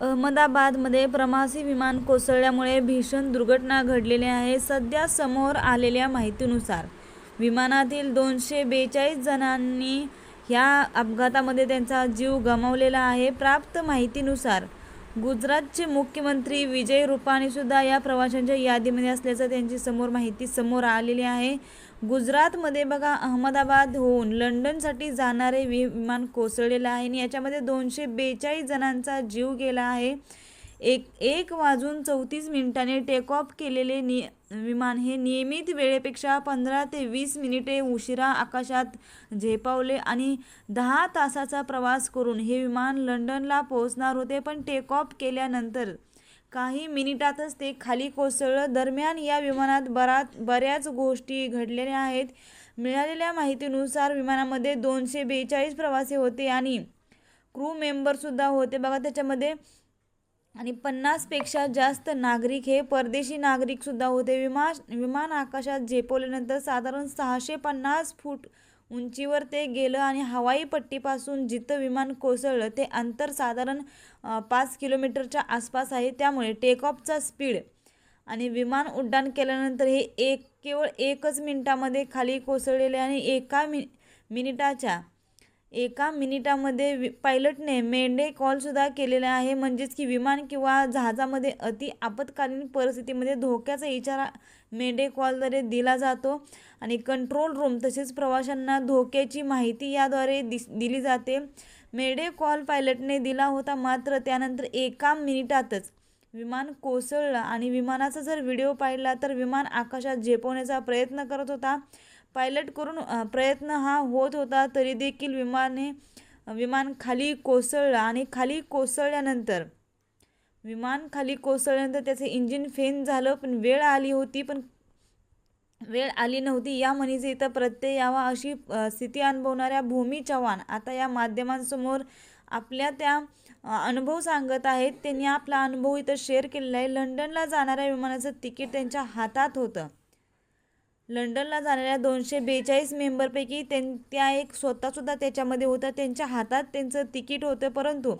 अहमदाबादमध्ये प्रवासी विमान कोसळल्यामुळे भीषण दुर्घटना घडलेली आहे. सध्या समोर आलेल्या माहितीनुसार विमानातील दोनशे बेचाळीस जणांनी ह्या अपघातामध्ये त्यांचा जीव गमावलेला आहे. प्राप्त माहितीनुसार गुजरातचे मुख्यमंत्री विजय रुपाणीसुद्धा या प्रवाशांच्या यादीमध्ये असल्याचं त्यांची समोर माहिती समोर आलेली आहे. गुजरातमध्ये बघा अहमदाबादहून लंडनसाठी जाणारे वि विमान कोसळलेलं आहे आणि याच्यामध्ये दोनशे बेचाळीस जणांचा जीव गेला आहे. एक एक वाजून चौतीस मिनिटांनी टेक ऑफ केलेले नि विमान हे नियमित वेळेपेक्षा पंधरा ते वीस मिनिटे उशिरा आकाशात झेपावले आणि दहा तासाचा प्रवास करून हे विमान लंडनला पोहोचणार होते पण टेक ऑफ केल्यानंतर काही मिनिटातच ते खाली कोसळलं. दरम्यान या विमानात बराच बऱ्याच गोष्टी घडलेल्या आहेत. मिळालेल्या माहितीनुसार विमानामध्ये दोनशे बेचाळीस प्रवासी होते आणि क्रू मेंबरसुद्धा होते. बघा त्याच्यामध्ये आणि पन्नासपेक्षा जास्त नागरिक हे परदेशी नागरिकसुद्धा होते. विमान विमान आकाशात झेपवल्यानंतर साधारण सहाशे पन्नास फूट उंचीवर ते गेलं आणि हवाई पट्टीपासून जिथं विमान कोसळलं ते अंतर साधारण पाच किलोमीटरच्या आसपास आहे. त्यामुळे टेकऑफचा स्पीड आणि विमान उड्डाण केल्यानंतर हे एक केवळ एकच मिनिटामध्ये खाली कोसळलेले आणि एका मि मिनिटाच्या एका मिनिटामध्ये वि पायलटने मेंढे कॉलसुद्धा केलेला आहे. म्हणजेच की विमान किंवा जहाजामध्ये अति आपत्कालीन परिस्थितीमध्ये धोक्याचा इशारा मेंढे कॉलद्वारे दिला जातो आणि कंट्रोल रूम तसेच प्रवाशांना धोक्याची माहिती याद्वारे दिस दिली जाते. मेढे कॉल पायलटने दिला होता मात्र त्यानंतर एका मिनिटातच विमान कोसळलं आणि विमानाचा जर व्हिडिओ पाहिला तर विमान आकाशात झेपवण्याचा प्रयत्न करत होता. पायलट करून प्रयत्न हा होत होता तरी देखील विमाने विमान खाली कोसळलं आणि खाली कोसळल्यानंतर विमान खाली कोसळल्यानंतर त्याचं इंजिन फेन झालं पण वेळ आली होती पण वेळ आली नव्हती. या म्हणीचे इथं प्रत्यय यावा अशी स्थिती अनुभवणाऱ्या भूमी चव्हाण आता या माध्यमांसमोर आपल्या त्या अनुभव सांगत आहेत. त्यांनी आपला अनुभव इथं शेअर केलेला आहे. लंडनला जाणाऱ्या विमानाचं तिकीट त्यांच्या हातात होतं. लंडनला जाणाऱ्या दोनशे बेचाळीस मेंबरपैकी त्यां त्या एक स्वतःसुद्धा त्याच्यामध्ये होता. त्यांच्या हातात त्यांचं तिकीट होतं परंतु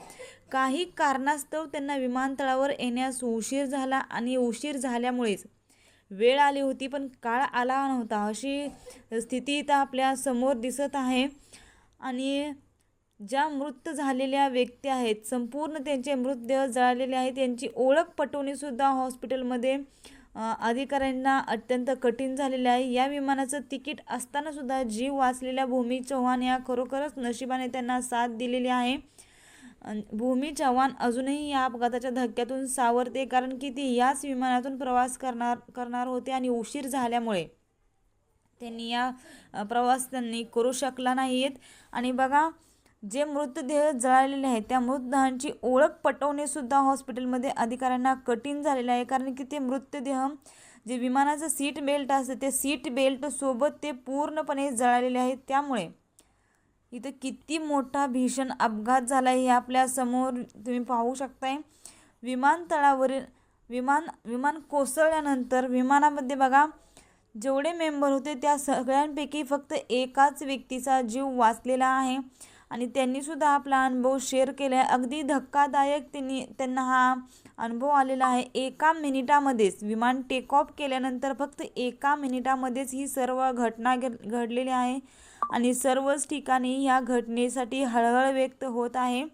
काही कारणास्तव त्यांना विमानतळावर येण्यास उशीर झाला आणि उशीर झाल्यामुळेच वेळ आली होती पण काळ आला नव्हता. अशी स्थिती इथं आपल्यासमोर दिसत आहे आणि ज्या मृत झालेल्या व्यक्ती आहेत संपूर्ण त्यांचे मृतदेह जळालेले आहेत. त्यांची ओळख पटवणीसुद्धा हॉस्पिटलमध्ये अधिकाऱ्यांना अत्यंत कठीण झालेले आहे. या विमानाचं तिकीट असतानासुद्धा जीव वाचलेल्या भूमी चव्हाण या खरोखरच नशिबाने त्यांना साथ दिलेली आहे. भूमी चव्हाण अजूनही या अपघाताच्या धक्क्यातून सावरते कारण की ती याच विमानातून प्रवास करणार करणार होते आणि उशीर झाल्यामुळे त्यांनी या प्रवास त्यांनी करू शकला नाहीत आणि बघा जे मृतदेह जळालेले आहेत त्या मृतदेहांची ओळख पटवणेसुद्धा हॉस्पिटलमध्ये अधिकाऱ्यांना कठीण झालेलं आहे. कारण की ते मृतदेह जे विमानाचं सीट बेल्ट असतं ते सीट बेल्टसोबत ते पूर्णपणे जळालेले आहेत. त्यामुळे इथं किती मोठा भीषण अपघात झाला आहे हे आपल्यासमोर तुम्ही पाहू शकताय. विमानतळावरील विमान विमान कोसळल्यानंतर विमानामध्ये बघा जेवढे मेंबर होते त्या सगळ्यांपैकी फक्त एकाच व्यक्तीचा जीव वाचलेला आहे. आणि त्यांनीसुद्धा आपला अनुभव शेअर केला आहे अगदी धक्कादायक त्यांनी त्यांना हा अनुभव आलेला आहे. एका मिनिटामध्येच विमान टेक ऑफ केल्यानंतर फक्त एका मिनिटामध्येच ही सर्व घटना घडलेली आहे. आणि सर्वच ठिकाणी ह्या घटनेसाठी हळहळ व्यक्त होत आहे.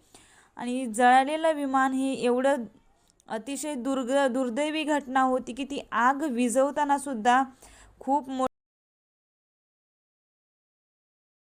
आणि जळालेलं विमान हे एवढं अतिशय दुर्ग दुर्दैवी घटना होती की ती आग विझवतानासुद्धा खूप मो